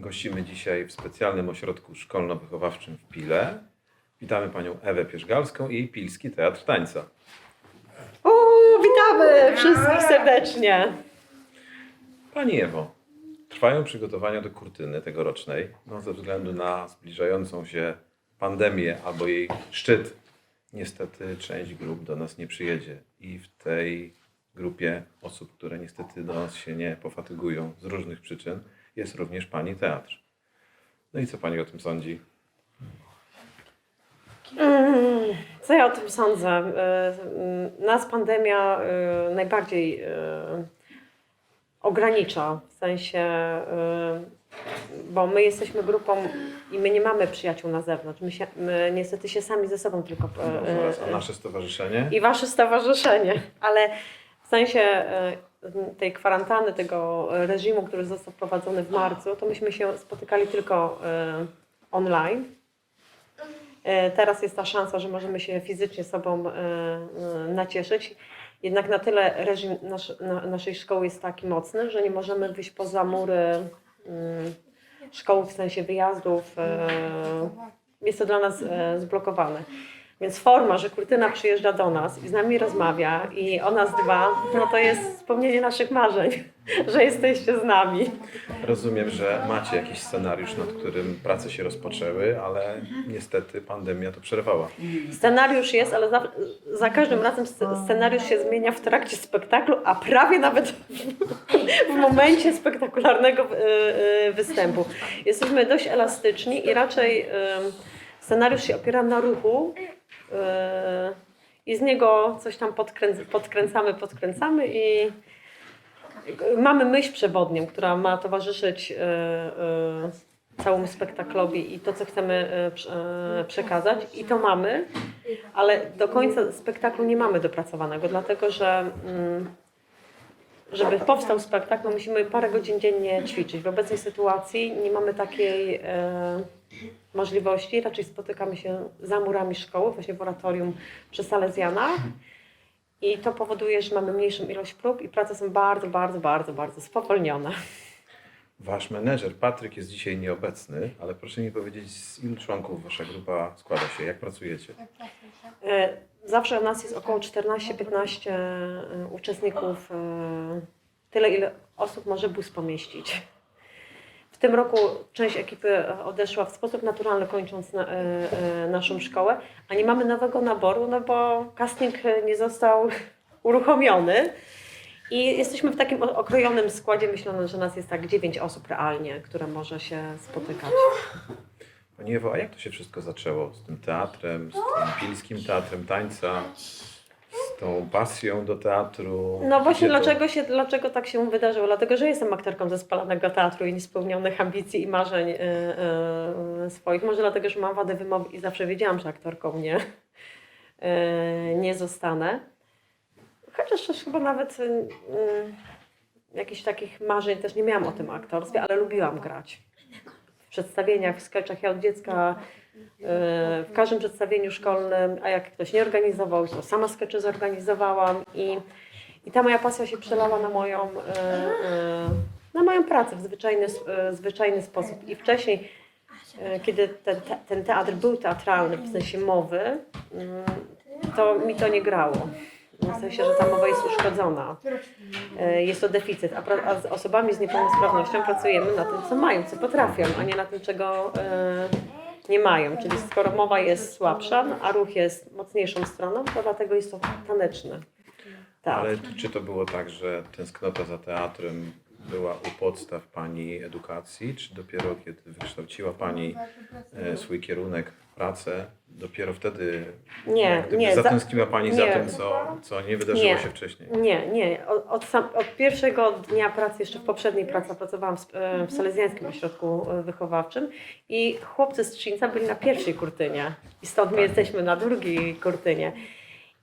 Gościmy dzisiaj w specjalnym ośrodku szkolno-wychowawczym w Pile. Witamy panią Ewę Pierzgalską i Pilski Teatr Tańca. Uuu, witamy wszystkich serdecznie. Pani Ewo, trwają przygotowania do kurtyny tegorocznej, no ze względu na zbliżającą się pandemię albo jej szczyt. Niestety część grup do nas nie przyjedzie i w tej grupie osób, które niestety do nas się nie pofatygują z różnych przyczyn, jest również pani teatr. No i co pani o tym sądzi? Co ja o tym sądzę? E, Nas pandemia e, najbardziej e, ogranicza, w sensie, bo my jesteśmy grupą i my nie mamy przyjaciół na zewnątrz. My, się, my niestety się sami ze sobą tylko. e, Może raz, a nasze stowarzyszenie? I wasze stowarzyszenie, ale w sensie tej kwarantanny, tego reżimu, który został wprowadzony w marcu, to myśmy się spotykali tylko e, online. E, Teraz jest ta szansa, że możemy się fizycznie sobą e, e, nacieszyć. Jednak na tyle reżim nasz, na, naszej szkoły jest taki mocny, że nie możemy wyjść poza mury mm, szkoły w sensie wyjazdów. e, Jest to dla nas e, zblokowane. Więc forma, że kurtyna przyjeżdża do nas i z nami rozmawia i o nas dba, no to jest spełnienie naszych marzeń, że jesteście z nami. Rozumiem, że macie jakiś scenariusz, nad którym prace się rozpoczęły, ale niestety pandemia to przerwała. Scenariusz jest, ale za, za każdym razem sc- scenariusz się zmienia w trakcie spektaklu, a prawie nawet w momencie spektakularnego y, y, występu. Jesteśmy dość elastyczni i raczej scenariusz się opiera na ruchu i z niego coś tam podkręc- podkręcamy, podkręcamy i mamy myśl przewodnią, która ma towarzyszyć y, y, całemu spektaklowi i to, co chcemy prze- przekazać. I to mamy, ale do końca spektaklu nie mamy dopracowanego, dlatego że mm, żeby powstał spektakl, musimy parę godzin dziennie ćwiczyć. W obecnej sytuacji nie mamy takiej możliwości. Raczej spotykamy się za murami szkoły, właśnie w oratorium przy Salezjanach. I to powoduje, że mamy mniejszą ilość prób i prace są bardzo, bardzo, bardzo, bardzo spowolnione. Wasz menedżer Patryk jest dzisiaj nieobecny, ale proszę mi powiedzieć, z ilu członków wasza grupa składa się? Jak pracujecie? E, Zawsze u nas jest około 14-15 e, uczestników, e, tyle ile osób może bus pomieścić. Tym roku część ekipy odeszła w sposób naturalny, kończąc na, e, e, naszą szkołę, a nie mamy nowego naboru, no bo casting nie został uruchomiony. I jesteśmy w takim okrojonym składzie, myśląc, że nas jest tak 9 osób realnie, które może się spotykać. Pani Ewo, a jak to się wszystko zaczęło? Z tym teatrem, z tym pilskim teatrem tańca, z tą pasją do teatru? No właśnie, Gdzie to- dlaczego, się, dlaczego tak się wydarzyło? Dlatego, że jestem aktorką ze spalonego teatru i niespełnionych ambicji i marzeń y, y, swoich. Może dlatego, że mam wadę wymowy i zawsze wiedziałam, że aktorką nie, y, nie zostanę. Chociaż też chyba nawet y, y, jakichś takich marzeń też nie miałam o tym aktorstwie, ale lubiłam grać. W przedstawieniach, w sketchach. Ja od dziecka y, w każdym przedstawieniu szkolnym, a jak ktoś nie organizował, to sama skecze zorganizowałam i, i ta moja pasja się przelała na moją, y, y, na moją pracę w zwyczajny, zwyczajny sposób. I wcześniej, kiedy ten, te- ten teatr był teatralny, w sensie mowy, y, to mi to nie grało. W sensie, że ta mowa jest uszkodzona. E, Jest to deficyt, a, z osobami z niepełnosprawnością pracujemy na tym, co mają, co potrafią, a nie na tym, czego e, nie mają. Czyli skoro mowa jest słabsza, no, a ruch jest mocniejszą stroną, to dlatego jest to taneczny. Tak. Ale czy to było tak, że tęsknota za teatrem była u podstaw Pani edukacji, czy dopiero kiedy wykształciła Pani e, swój kierunek, pracę, dopiero wtedy Nie, nie, za- zatęskniła Pani za nie. tym, co, co nie wydarzyło Nie. się wcześniej? Nie, nie. Od, od, sam, od pierwszego dnia pracy, jeszcze w poprzedniej pracy, pracowałam w, e, w Salezjańskim Ośrodku Wychowawczym i chłopcy z Trzyńca byli na pierwszej kurtynie i stąd my jesteśmy na drugiej kurtynie.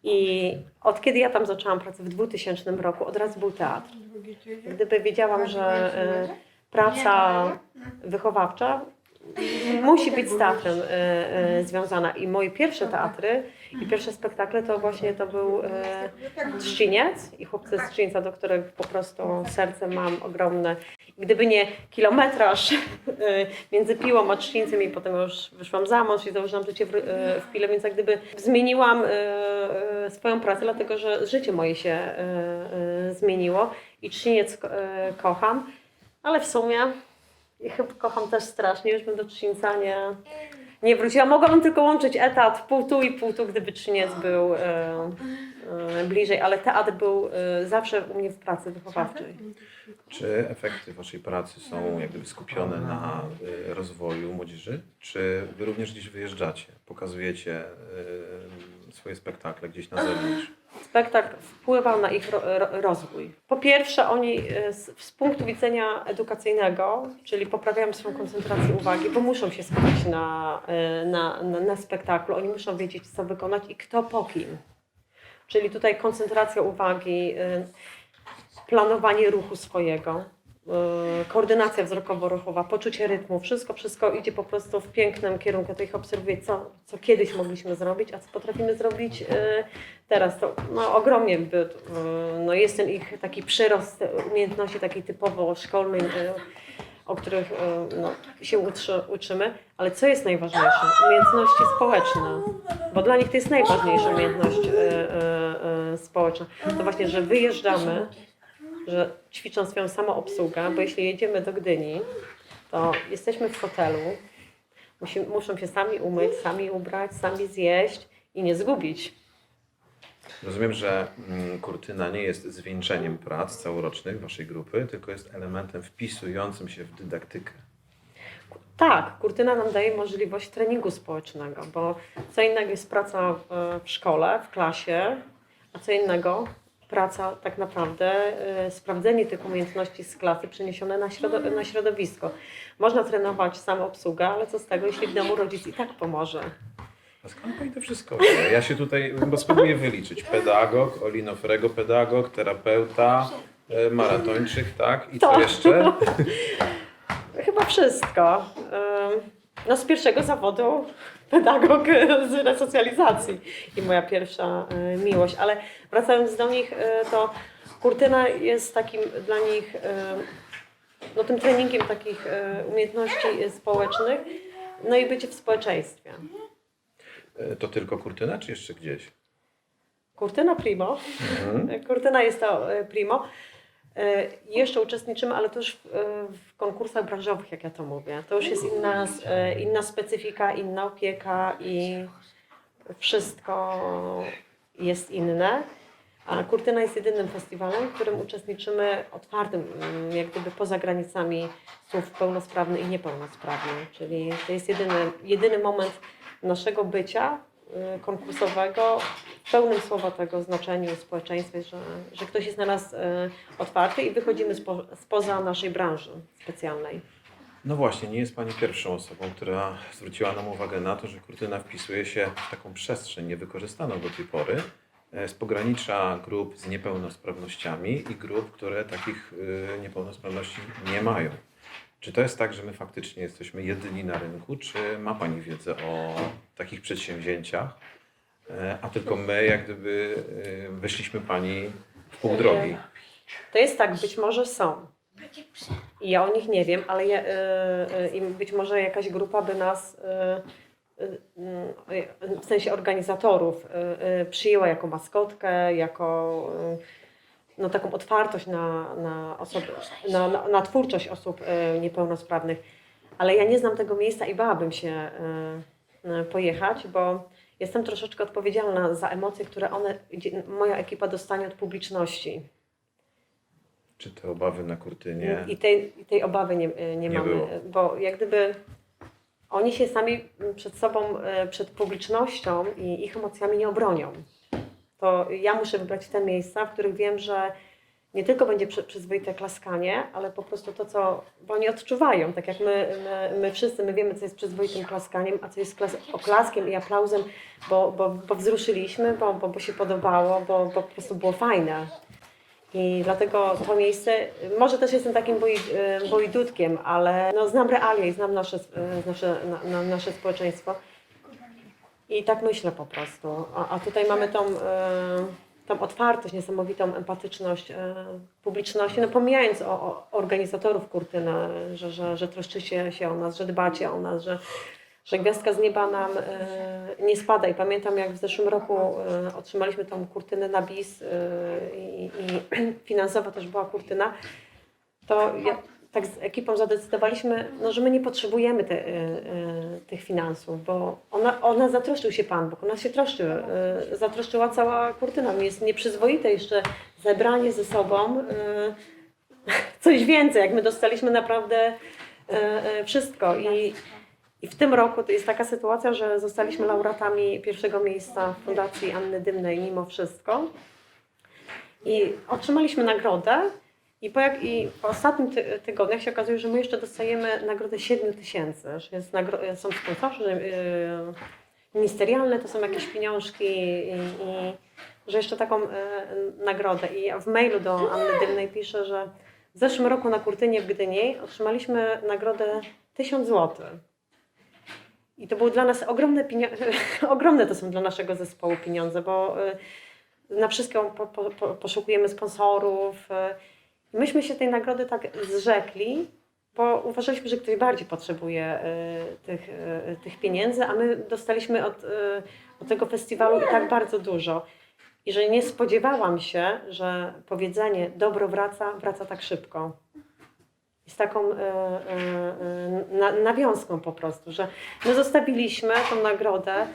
I od kiedy ja tam zaczęłam pracę? W 2000 roku, od razu był teatr. Gdyby wiedziałam, że e, praca wychowawcza musi być z teatrem e, e, związana. I moje pierwsze teatry i pierwsze spektakle to właśnie to był Trzciniec i chłopcy z Trzcińca, do których po prostu serce mam ogromne. Gdyby nie kilometraż y, między piłą a trzcińcem i potem już wyszłam za mąż i założyłam życie w, y, w pile, więc jak gdyby zmieniłam y, swoją pracę, dlatego że życie moje się zmieniło i trzciniec ko- kocham, ale w sumie i chyba kocham też strasznie, już bym do trzcińca nie, nie wróciła. Mogłabym tylko łączyć etat pół tu i pół tu, gdyby trzciniec był bliżej, ale teatr był zawsze u mnie w pracy wychowawczej. Czy efekty Waszej pracy są jak gdyby skupione na y, rozwoju młodzieży? Czy Wy również gdzieś wyjeżdżacie, pokazujecie y, swoje spektakle gdzieś na zewnątrz? spektakl wpływał na ich ro, ro, rozwój. Po pierwsze, oni e, z, punktu widzenia edukacyjnego, czyli poprawiają swoją koncentrację uwagi, bo muszą się skupić na, na, na, na spektaklu, oni muszą wiedzieć, co wykonać i kto po kim. Czyli tutaj koncentracja uwagi, planowanie ruchu swojego, e, koordynacja wzrokowo-ruchowa, poczucie rytmu, wszystko, wszystko idzie po prostu w pięknym kierunku. To ich obserwuję, co, co kiedyś mogliśmy zrobić, a co potrafimy zrobić e, teraz. To no, ogromnie e, no, jest ten ich taki przyrost umiejętności takiej typowo szkolnej, o których no, się utrzy, uczymy, ale co jest najważniejsze? Umiejętności społeczne, bo dla nich to jest najważniejsza umiejętność społeczna. To właśnie, że wyjeżdżamy, że ćwiczą swoją samoobsługę, bo jeśli jedziemy do Gdyni, to jesteśmy w hotelu, musi, muszą się sami umyć, sami ubrać, sami zjeść i nie zgubić. Rozumiem, że mm, kurtyna nie jest zwieńczeniem prac całorocznych Waszej grupy, tylko jest elementem wpisującym się w dydaktykę. Tak, kurtyna nam daje możliwość treningu społecznego, bo co innego jest praca e, w szkole, w klasie, a co innego praca tak naprawdę, e, sprawdzenie tych umiejętności z klasy przeniesione na, środo, na środowisko. Można trenować samoobsługę, ale co z tego, jeśli w domu rodzic i tak pomoże. A skąd Pani to wszystko wie? Ja się tutaj, bo spróbuję wyliczyć. Pedagog, olinofrego pedagog, terapeuta, e, maratończyk, tak? I co To. jeszcze? Chyba wszystko. Ym, No z pierwszego zawodu pedagog z resocjalizacji i moja pierwsza y, miłość. Ale wracając do nich, y, to kurtyna jest takim dla nich y, no, tym treningiem takich umiejętności społecznych, no i bycie w społeczeństwie. E, To tylko kurtyna, czy jeszcze gdzieś? Kurtyna primo. Mhm. Kurtyna jest to primo. Y, Jeszcze uczestniczymy, ale to już w, y, w konkursach branżowych, jak ja to mówię. To już jest inna, y, inna specyfika, inna opieka i wszystko jest inne. A Kurtyna jest jedynym festiwalem, w którym uczestniczymy otwartym, mm, jak gdyby poza granicami słów pełnosprawny i niepełnosprawny. Czyli to jest jedyny, jedyny moment naszego bycia konkursowego w pełnym słowa tego znaczeniu w społeczeństwie, że, że ktoś jest na nas y, otwarty i wychodzimy spo, spoza naszej branży specjalnej. No właśnie, nie jest Pani pierwszą osobą, która zwróciła nam uwagę na to, że kurtyna wpisuje się w taką przestrzeń niewykorzystaną do tej pory e, z pogranicza grup z niepełnosprawnościami i grup, które takich y, niepełnosprawności nie mają. Czy to jest tak, że my faktycznie jesteśmy jedyni na rynku, czy ma Pani wiedzę o takich przedsięwzięciach, e, a tylko my jak gdyby y, wyszliśmy Pani w pół drogi? To jest tak, być może są. I ja o nich nie wiem, ale ja, y, y, i być może jakaś grupa by nas, y, y, y, w sensie organizatorów, y, y, przyjęła jako maskotkę, jako y, no, taką otwartość na, na, osoby, na, na, na twórczość osób y, niepełnosprawnych. Ale ja nie znam tego miejsca i bałabym się y, y, pojechać, bo jestem troszeczkę odpowiedzialna za emocje, które one, moja ekipa dostanie od publiczności. Czy te obawy na kurtynie? I tej, tej obawy nie, nie, Nie mamy, było. bo jak gdyby oni się sami przed sobą, e, przed publicznością i ich emocjami nie obronią. To ja muszę wybrać te miejsca, w których wiem, że nie tylko będzie przy- przyzwoite klaskanie, ale po prostu to, co bo oni odczuwają, tak jak my, my, my wszyscy, my wiemy, co jest przyzwoitym klaskaniem, a co jest klas- oklaskiem i aplauzem, bo, bo, bo wzruszyliśmy, bo, bo, bo się podobało, bo, bo po prostu było fajne. I dlatego to miejsce, może też jestem takim boi, y, bojdutkiem, ale no, znam realia i znam nasze, y, nasze, na, na, nasze społeczeństwo. I tak myślę po prostu. A, a tutaj mamy tą, y, tą otwartość, niesamowitą empatyczność e, publiczności, no pomijając o, o organizatorów kurtyny, że, że, że troszczycie się o nas, że dbacie o nas, że, że gwiazdka z nieba nam e, nie spada. I pamiętam, jak w zeszłym roku e, otrzymaliśmy tą kurtynę na BIS e, i, i finansowo też była kurtyna, to ja, tak z ekipą zadecydowaliśmy, no, że my nie potrzebujemy te, e, e, tych finansów, bo ona, ona zatroszczył się Pan Bóg, ona się troszczył, e, zatroszczyła cała kurtyna. Jest nieprzyzwoite jeszcze zebranie ze sobą, e, coś więcej, jak my dostaliśmy naprawdę e, e, wszystko. I, I w tym roku to jest taka sytuacja, że zostaliśmy laureatami pierwszego miejsca w Fundacji Anny Dymnej mimo wszystko. I otrzymaliśmy nagrodę. I po, jak, I po ostatnim ty, tygodniach się okazuje, że my jeszcze dostajemy nagrodę 7 tysięcy, że jest nagro, są sponsorzy yy, ministerialne, to są jakieś pieniążki i, i że jeszcze taką yy, nagrodę. I w mailu do Anny Dymnej piszę, że w zeszłym roku na Kurtynie w Gdyni otrzymaliśmy nagrodę 1000 zł. I to były dla nas ogromne pieniądze, ogromne to są dla naszego zespołu pieniądze, bo yy, na wszystko po, po, po, poszukujemy sponsorów. Myśmy się tej nagrody tak zrzekli, bo uważaliśmy, że ktoś bardziej potrzebuje y, tych, y, tych pieniędzy, a my dostaliśmy od, y, od tego festiwalu i tak bardzo dużo. I że nie spodziewałam się, że powiedzenie dobro wraca, wraca tak szybko. I z taką y, y, y, na, nawiązką po prostu, że my zostawiliśmy tą nagrodę,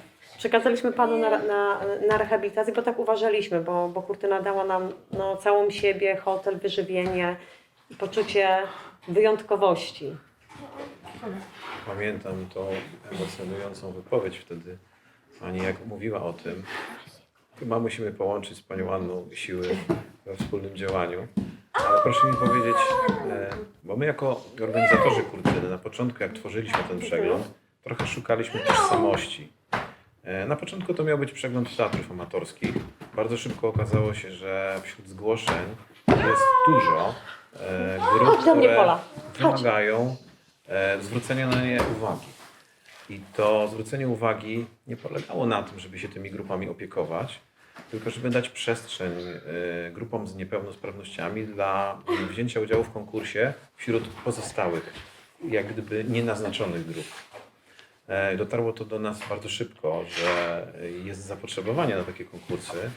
przekazaliśmy Panu na, na, na rehabilitację, bo tak uważaliśmy, bo, bo Kurtyna dała nam no, całą siebie, hotel, wyżywienie i poczucie wyjątkowości. Pamiętam tą emocjonującą wypowiedź wtedy. Pani jak mówiła o tym, chyba musimy połączyć z Panią Anną siły we wspólnym działaniu. Ale proszę mi powiedzieć, e, bo my jako organizatorzy kurtyny na początku jak tworzyliśmy ten przegląd, trochę szukaliśmy tożsamości. E, Na początku to miał być przegląd teatrów amatorskich. Bardzo szybko okazało się, że wśród zgłoszeń jest dużo e, grup, które wymagają e, zwrócenia na nie uwagi. I to zwrócenie uwagi nie polegało na tym, żeby się tymi grupami opiekować, tylko żeby dać przestrzeń grupom z niepełnosprawnościami dla wzięcia udziału w konkursie wśród pozostałych, jak gdyby nienaznaczonych grup. E, Dotarło to do nas bardzo szybko, że jest zapotrzebowanie na takie konkursy.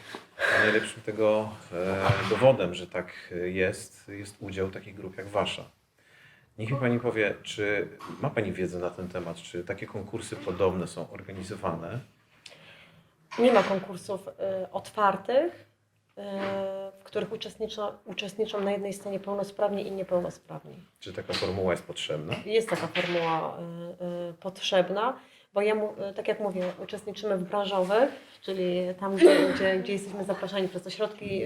A najlepszym tego e, dowodem, że tak jest, jest udział takich grup jak Wasza. Niech mi Pani powie, czy ma Pani wiedzę na ten temat, czy takie konkursy podobne są organizowane? Nie ma konkursów y, otwartych, w których uczestniczą, uczestniczą na jednej scenie pełnosprawni i niepełnosprawni. Czy taka formuła jest potrzebna? Jest taka formuła y, y, potrzebna, bo ja, y, tak jak mówię, uczestniczymy w branżowych, czyli tam, gdzie, gdzie, jesteśmy zapraszani przez ośrodki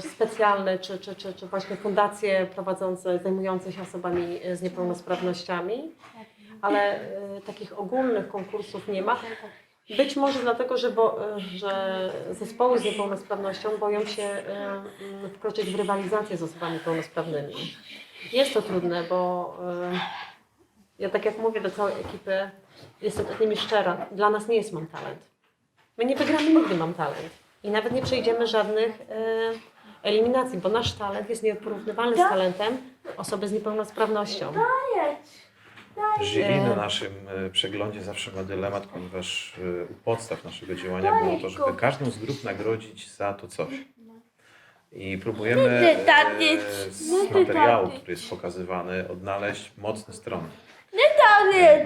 specjalne, czy, czy, czy, czy właśnie fundacje prowadzące, zajmujące się osobami z niepełnosprawnościami, ale y, takich ogólnych konkursów nie ma. Być może dlatego, że, bo, że zespoły z niepełnosprawnością boją się y, y, wkroczyć w rywalizację z osobami pełnosprawnymi. Jest to trudne, bo y, ja tak jak mówię do całej ekipy, jestem z nimi szczera, dla nas nie jest mam talent. My nie wygramy nigdy mam talent. I nawet nie przejdziemy żadnych eliminacji, bo nasz talent jest nieporównywalny z talentem osoby z niepełnosprawnością. Jury na naszym e, przeglądzie zawsze ma dylemat, ponieważ e, u podstaw naszego działania było to, żeby każdą z grup nagrodzić za to coś. I próbujemy e, z materiału, który jest pokazywany, odnaleźć mocne strony.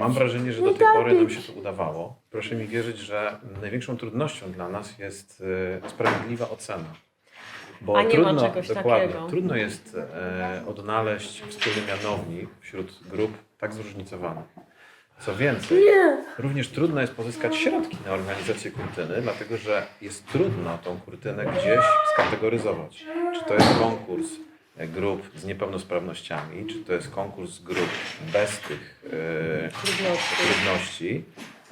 Mam wrażenie, że do tej pory nam się to udawało. Proszę mi wierzyć, że największą trudnością dla nas jest sprawiedliwa ocena. Bo trudno, dokładnie, takiego. trudno jest e, odnaleźć wspólny mianownik wśród grup tak zróżnicowanych. Co więcej, również trudno jest pozyskać środki na organizację kurtyny, dlatego że jest trudno tą kurtynę gdzieś skategoryzować. Czy to jest konkurs e, grup z niepełnosprawnościami, czy to jest konkurs grup bez tych e, Trudności. trudności.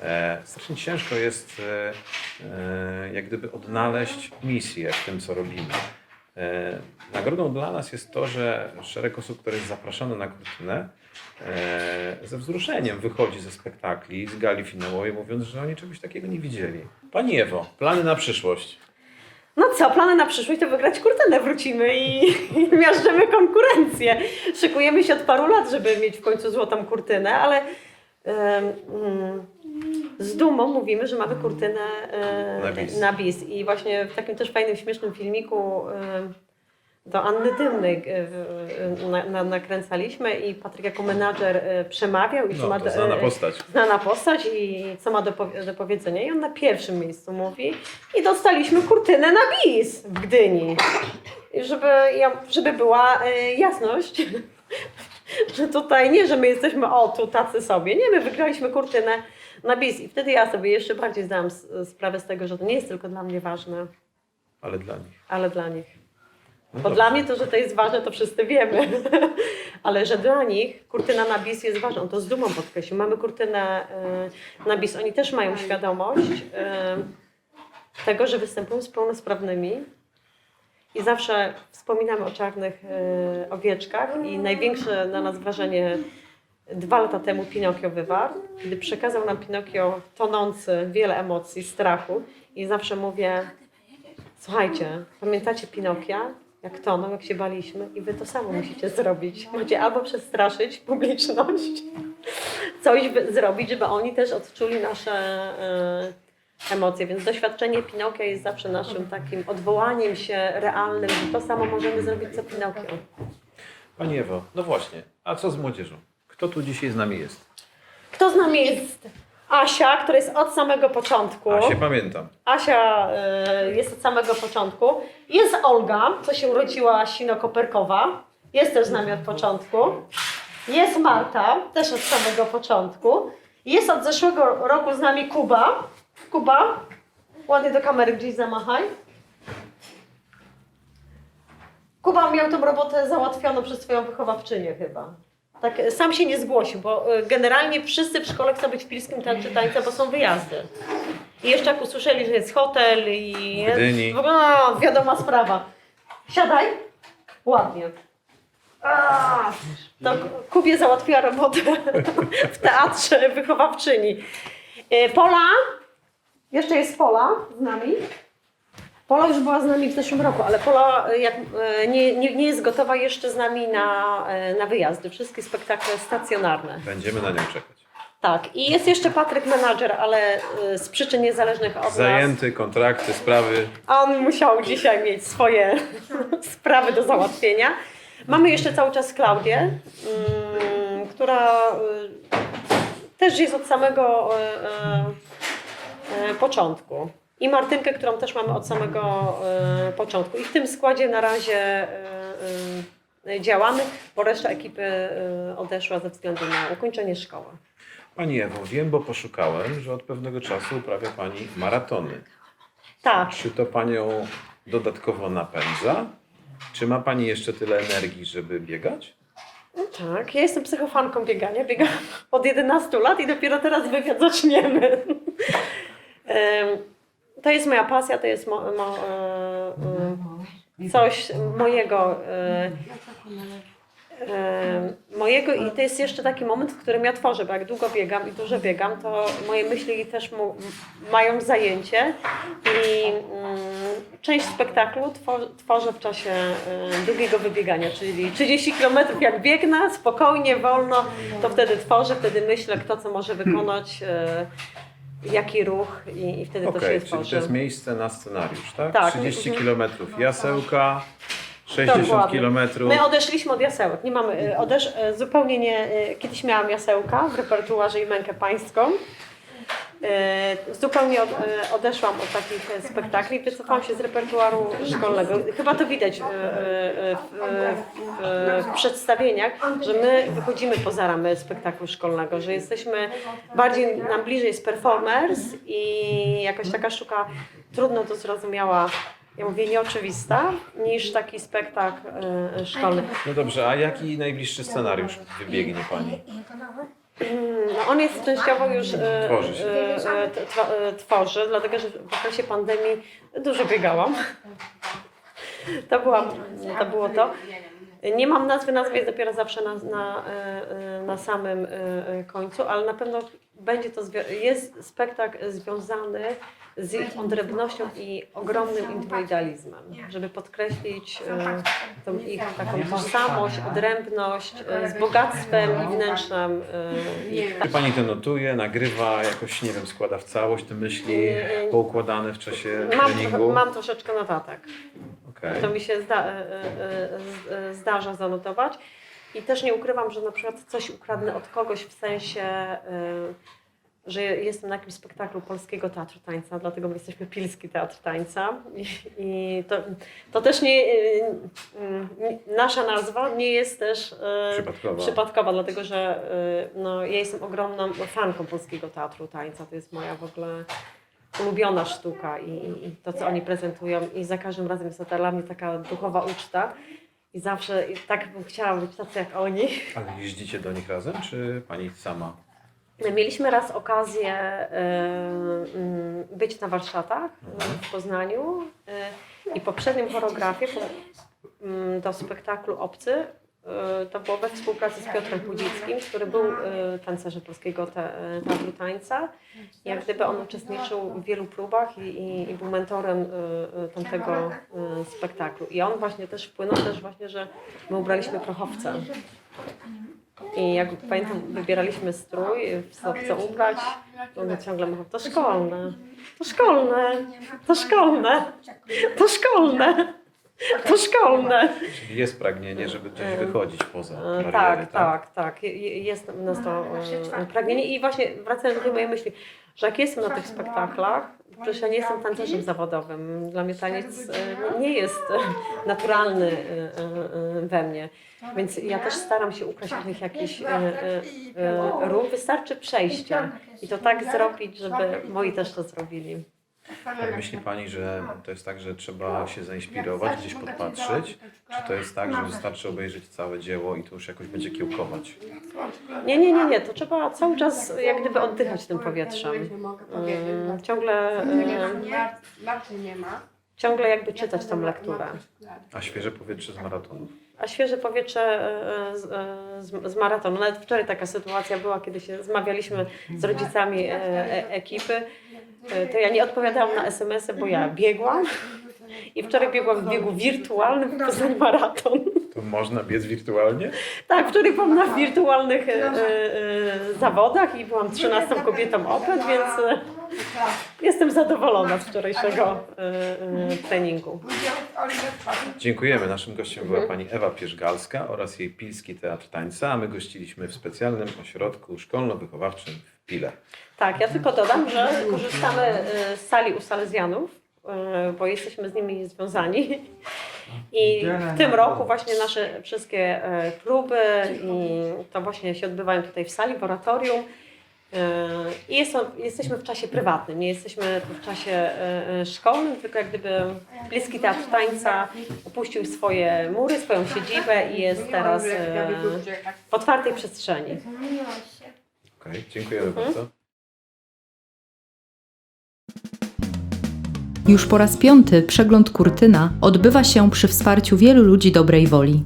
E, strasznie ciężko jest e, e, jak gdyby odnaleźć misję w tym, co robimy. E, Nagrodą dla nas jest to, że szereg osób, które jest zapraszane na kurtynę, e, ze wzruszeniem wychodzi ze spektakli, z gali finałowej, mówiąc, że oni czegoś takiego nie widzieli. Pani Ewo, plany na przyszłość. No co, plany na przyszłość to wygrać kurtynę, wrócimy i, i miażdżymy konkurencję. Szykujemy się od paru lat, żeby mieć w końcu złotą kurtynę, ale mm, z dumą mówimy, że mamy kurtynę e, Na bis. na bis. I właśnie w takim też fajnym, śmiesznym filmiku em, do Anny Dymnej e, na, na, nakręcaliśmy i Patryk jako menadżer e, przemawiał i co No, ma do- znana e, postać. znana postać i co ma do, do powiedzenia. I on na pierwszym miejscu mówi i dostaliśmy kurtynę na bis w Gdyni. I żeby, żeby była e, jasność, że tutaj nie, że my jesteśmy o tu tacy sobie. Nie, my wygraliśmy kurtynę na bis. I wtedy ja sobie jeszcze bardziej zdałam sprawę z tego, że to nie jest tylko dla mnie ważne, Ale dla nich. ale dla nich. No Bo dobrze. dla mnie to, że to jest ważne, to wszyscy wiemy. Ale że dla nich kurtyna na bis jest ważna. To z dumą podkreślam. Mamy kurtynę y, na bis. Oni też mają świadomość y, tego, że występują z pełnosprawnymi. I zawsze wspominamy o czarnych y, owieczkach. I największe na nas wrażenie dwa lata temu Pinokio wywarł, kiedy przekazał nam Pinokio tonący wiele emocji, strachu. I zawsze mówię, Słuchajcie, pamiętacie Pinokia? Jak tonął, jak się baliśmy i wy to samo musicie zrobić. Macie albo przestraszyć publiczność, coś zrobić, żeby oni też odczuli nasze e, emocje. Więc doświadczenie Pinokia jest zawsze naszym takim odwołaniem się realnym, że to samo możemy zrobić co Pinokio. Pani Ewo, no właśnie, a co z młodzieżą? Kto tu dzisiaj z nami jest? Kto z nami jest? Asia, która jest od samego początku. A się pamiętam. Asia y, jest od samego początku. Jest Olga, co się urodziła Sino-Koperkowa. Jest też z nami od początku. Jest Marta, też od samego początku. Jest od zeszłego roku z nami Kuba. Kuba, ładnie do kamery gdzieś zamachaj. Kuba miał tą robotę załatwioną przez swoją wychowawczynię chyba. Tak, y, sam się nie zgłosił, bo y, generalnie wszyscy w szkole chcą być w Pilskim Teatrze Tańca, bo są wyjazdy. I jeszcze jak usłyszeli, że jest hotel i W Gdyni. w ogóle no, wiadoma sprawa. Siadaj. Ładnie. A, to Kubie załatwiła robotę w teatrze wychowawczyni. E, Pola, jeszcze jest Pola z nami. Pola już była z nami w zeszłym roku, ale Pola e, jak, e, nie, nie, nie jest gotowa jeszcze z nami na, e, na wyjazdy. Wszystkie spektakle stacjonarne. Będziemy na nią czekać. Tak. I jest jeszcze Patryk menadżer, ale z przyczyn niezależnych od nas. Zajęty, kontrakty, sprawy. A on musiał dzisiaj mieć swoje sprawy do załatwienia. Mamy jeszcze cały czas Klaudię, mm, która też jest od samego początku. I Martynkę, którą też mamy od samego y, początku. I w tym składzie na razie y, y, działamy, bo reszta ekipy y, odeszła ze względu na ukończenie szkoły. Pani Ewo, wiem, bo poszukałem, że od pewnego czasu uprawia Pani maratony. Tak, Czy to Panią dodatkowo napędza? Czy ma Pani jeszcze tyle energii, żeby biegać? Tak, ja jestem psychofanką biegania. Biegam od 11 lat i dopiero teraz wywiad zaczniemy. To jest moja pasja, to jest mo, mo, e, e, coś mojego. e, mojego i to jest jeszcze taki moment, w którym ja tworzę, bo jak długo biegam i dużo biegam, to moje myśli też mu, mają zajęcie i mm, część spektaklu two- tworzę w czasie długiego wybiegania, czyli 30 km jak biegnę, spokojnie, wolno, to wtedy tworzę, wtedy myślę, kto co może wykonać, jaki ruch i, i wtedy to Okej, się czyli to tworzy. jest miejsce na scenariusz, tak? Tak. 30 Mhm. km jasełka, 60 Dokładnie. km. My odeszliśmy od jasełek. Nie mamy, e, odesz, e, zupełnie nie. e, Kiedyś miałam jasełka w repertuarze i mękę pańską. E, Zupełnie od, e, odeszłam od takich spektakli, wycofałam się z repertuaru szkolnego. Chyba to widać e, e, w, w, w przedstawieniach, że my wychodzimy poza ramy spektaklu szkolnego, że jesteśmy bardziej nam bliżej jest performers i jakaś taka sztuka trudno do zrozumiała, ja mówię nieoczywista, niż taki spektakl szkolny. No dobrze, a jaki najbliższy scenariusz wybiegnie Pani? Mm, No on jest częściowo już e, Tworzy się. e, e, t- twa- e, tworzy, dlatego że w okresie pandemii dużo biegałam. To, była, to było to. Nie mam nazwy, nazwa jest dopiero zawsze na, na, e, e, na samym e, e, końcu, ale na pewno będzie to, jest spektakl związany z ich odrębnością i ogromnym indywidualizmem, żeby podkreślić e, tą ich taką tożsamość, odrębność e, z bogactwem i wnętrzem e, ich. Czy pani to notuje, nagrywa, jakoś, nie wiem, składa w całość te myśli poukładane w czasie Mam, treningu? trochę- mam troszeczkę notatek. Okej. To mi się zda, e, e, e, z- e, zdarza zanotować. I też nie ukrywam, że na przykład coś ukradnę od kogoś w sensie, e, że jestem na jakimś spektaklu Polskiego Teatru Tańca, dlatego my jesteśmy Pilski Teatr Tańca. I, i to, to też nie, e, mm, nasza nazwa nie jest też e, Przypadkowa. przypadkowa, dlatego że no, ja jestem ogromną fanką Polskiego Teatru Tańca. To jest moja w ogóle ulubiona sztuka i, i, i to, co oni prezentują i za każdym razem jest to dla mnie taka duchowa uczta i zawsze i tak bym chciała być tacy jak oni. Ale jeździcie do nich razem, czy pani sama? Mieliśmy raz okazję e, mm, być na warsztatach w Poznaniu e, i poprzednim choreografię mm, do spektaklu Obcy e, to było we współpracy z Piotrem Pudzickim, który był tancerzem Polskiego Te- Teatru Tańca. Jak gdyby on uczestniczył w wielu próbach i, i, i był mentorem tamtego spektaklu. I on właśnie też wpłynął też właśnie, że my ubraliśmy prochowce. I jak pamiętam, wybieraliśmy strój, w co, co ubrać, on ciągle mówił, to szkolne, to szkolne, to szkolne, to szkolne, to szkolne. Czyli jest pragnienie, żeby gdzieś wychodzić poza E, bariery, Tak, tak, tak. Je- je- Jest nas to e, pragnienie. I właśnie wracając do tej mojej myśli, że jak jestem na tych spektaklach, przecież ja nie jestem tancerzem zawodowym. Dla mnie taniec e, nie jest e, naturalny e, we mnie. Więc ja też staram się ukraść e, e, ruch. Wystarczy przejście. I to tak zrobić, żeby moi też to zrobili. Ale myśli pani, że to jest tak, że trzeba się zainspirować, gdzieś podpatrzeć? Czy to jest tak, że wystarczy obejrzeć całe dzieło i to już jakoś będzie kiełkować? Nie, nie, nie, nie. To trzeba cały czas jak gdyby oddychać tym powietrzem. Mm, Ciągle, e, Babci nie ma. ciągle jakby czytać tą lekturę. A świeże powietrze z maratonów? A świeże powietrze e, z, e, z, z maratonu. Nawet wczoraj taka sytuacja była, kiedy się zmawialiśmy z rodzicami e, e, ekipy. E, To ja nie odpowiadałam na SMS-y, bo ja biegłam. I wczoraj biegłam w biegu wirtualnym w Poznań Maraton. To można biec wirtualnie? Tak, wczoraj byłam na wirtualnych e, e, zawodach i byłam 13 kobietą Open, więc e, jestem zadowolona z wczorajszego e, e, treningu. Dziękujemy. Naszym gościem była pani Ewa Pierzgalska oraz jej Pilski Teatr Tańca, a my gościliśmy w specjalnym ośrodku szkolno-wychowawczym w Pile. Tak, ja tylko dodam, że korzystamy e, z sali u Salezjanów, e, bo jesteśmy z nimi związani. I w tym roku właśnie nasze wszystkie e, próby i to właśnie się odbywają tutaj w sali, w oratorium. E, I jest to, jesteśmy w czasie prywatnym, nie jesteśmy tu w czasie e, e, szkolnym, tylko jak gdyby Bliski Teatr Tańca opuścił swoje mury, swoją siedzibę i jest teraz e, w otwartej przestrzeni. Okej, dziękujemy bardzo. Już po raz piąty przegląd Kurtyna odbywa się przy wsparciu wielu ludzi dobrej woli.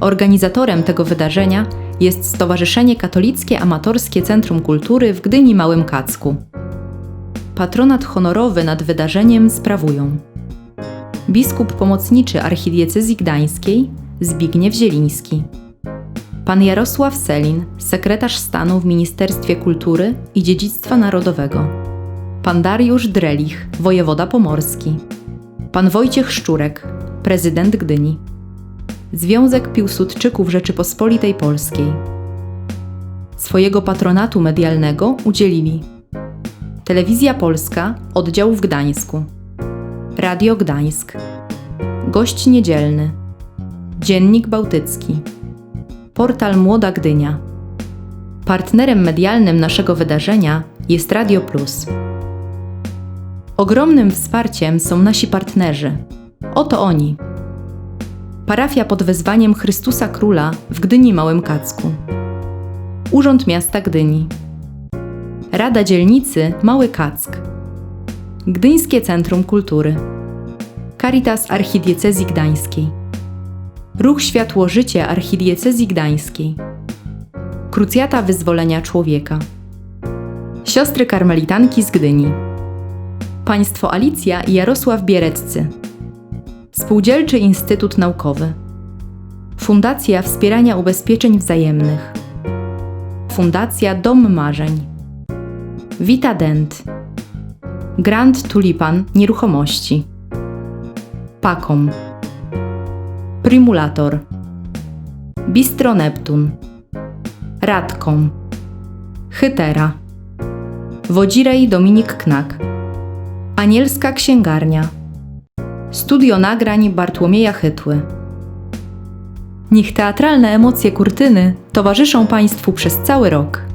Organizatorem tego wydarzenia jest Stowarzyszenie Katolickie Amatorskie Centrum Kultury w Gdyni Małym Kacku. Patronat honorowy nad wydarzeniem sprawują biskup pomocniczy archidiecezji gdańskiej Zbigniew Zieliński, pan Jarosław Selin, sekretarz stanu w Ministerstwie Kultury i Dziedzictwa Narodowego, pan Dariusz Drelich, wojewoda pomorski, pan Wojciech Szczurek, prezydent Gdyni, Związek Piłsudczyków Rzeczypospolitej Polskiej. Swojego patronatu medialnego udzielili Telewizja Polska, oddział w Gdańsku, Radio Gdańsk, Gość Niedzielny, Dziennik Bałtycki, Portal Młoda Gdynia. Partnerem medialnym naszego wydarzenia jest Radio Plus. Ogromnym wsparciem są nasi partnerzy. Oto oni. Parafia pod wezwaniem Chrystusa Króla w Gdyni Małym Kacku. Urząd Miasta Gdyni. Rada Dzielnicy Mały Kack. Gdyńskie Centrum Kultury. Caritas Archidiecezji Gdańskiej, Ruch Światło Życie Archidiecezji Gdańskiej, Krucjata Wyzwolenia Człowieka, Siostry Karmelitanki z Gdyni, Państwo Alicja i Jarosław Biereccy, Spółdzielczy Instytut Naukowy, Fundacja Wspierania Ubezpieczeń Wzajemnych, Fundacja Dom Marzeń, Vitadent, Grand Tulipan Nieruchomości, Pakom, Primulator, Bistro Neptun, Radkom, Chytera, Wodzirej Dominik Knak, Anielska Księgarnia, Studio Nagrań Bartłomieja Chytły. Niech teatralne emocje kurtyny towarzyszą Państwu przez cały rok.